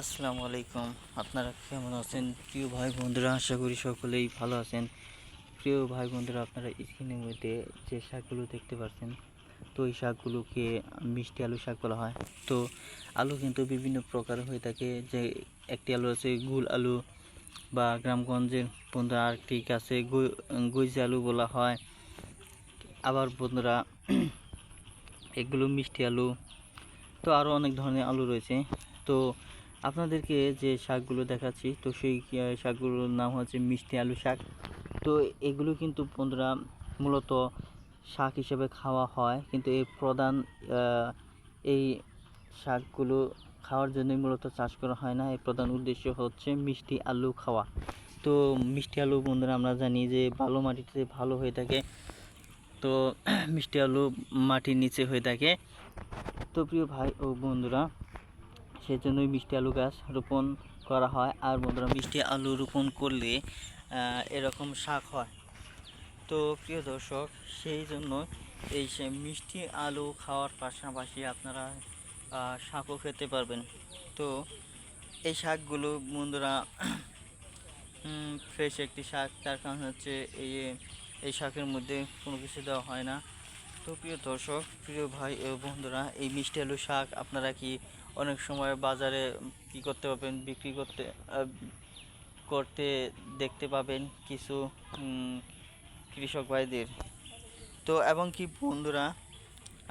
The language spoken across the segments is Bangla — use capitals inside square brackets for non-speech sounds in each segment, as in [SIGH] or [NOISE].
আসসালামু আলাইকুম। আপনারা কেমন আছেন? প্রিয় ভাই বন্ধুরা, আশা করি সকলেই ভালো আছেন। প্রিয় ভাই বন্ধুরা, আপনারা স্ক্রিনের মধ্যে যে শাকগুলো দেখতে পাচ্ছেন, তো এই শাকগুলোকে মিষ্টি আলু শাক বলা হয়। তো আলু কিন্তু বিভিন্ন প্রকার হয়ে থাকে। যে একটি আলু আছে গুল আলু বা গ্রামগঞ্জের বন্ধুরা আরেকটি আছে গুইজ আলু বলা হয়। আবার বন্ধুরা, এগুলো মিষ্টি আলু। তো আরও অনেক ধরনের আলু রয়েছে। তো আপনাদেরকে যে শাকগুলো দেখাচ্ছি, তো সেই শাকগুলোর নাম হচ্ছে মিষ্টি আলু শাক। তো এগুলো কিন্তু বন্ধুরা মূলত শাক হিসেবে খাওয়া হয়, কিন্তু এই প্রধান এই শাকগুলো খাওয়ার জন্যই মূলত চাষ করা হয় না। এর প্রধান উদ্দেশ্য হচ্ছে মিষ্টি আলু খাওয়া। তো মিষ্টি আলু বন্ধুরা, আমরা জানি যে ভালো মাটিতে ভালো হয়ে থাকে, তো [CLEARS THROAT] মিষ্টি আলু মাটির নিচে হয়ে থাকে। তো প্রিয় ভাই ও বন্ধুরা সেজন্যই মিষ্টি আলু গাছ রোপণ করা হয় আর বন্ধুরা মিষ্টি আলু রোপণ করলে এরকম শাক হয়। তো প্রিয় দর্শক, সেই জন্য এই মিষ্টি আলু খাওয়ার পাশাপাশি আপনারা শাকও খেতে পারবেন। তো এই শাকগুলো বন্ধুরা ফ্রেশ একটি শাক, তার কারণ হচ্ছে এই এই শাকের মধ্যে কোনো কিছু দেওয়া হয় না। তো প্রিয় দর্শক, প্রিয় ভাই ও বন্ধুরা, এই মিষ্টি আলু শাক আপনারা কি অনেক সময় বাজারে কি করতে পারবেন, বিক্রি করতে করতে দেখতে পাবেন কিছু কৃষক ভাইদের। তো এবং কি বন্ধুরা,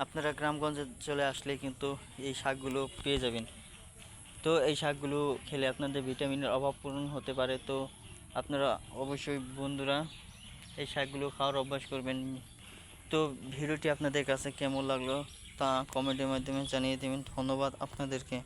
আপনারা গ্রামগঞ্জে চলে আসলে কিন্তু এই শাকগুলো পেয়ে যাবেন। তো এই শাকগুলো খেলে আপনাদের ভিটামিনের অভাব পূরণ হতে পারে। তো আপনারা অবশ্যই বন্ধুরা এই শাকগুলো খাওয়ার অভ্যাস করবেন। তো ভিডিওটি আপনাদের কাছে কেমন লাগল? তা কমেন্টের মাধ্যমে জানিয়ে দেবেন। ধন্যবাদ আপনাদেরকে।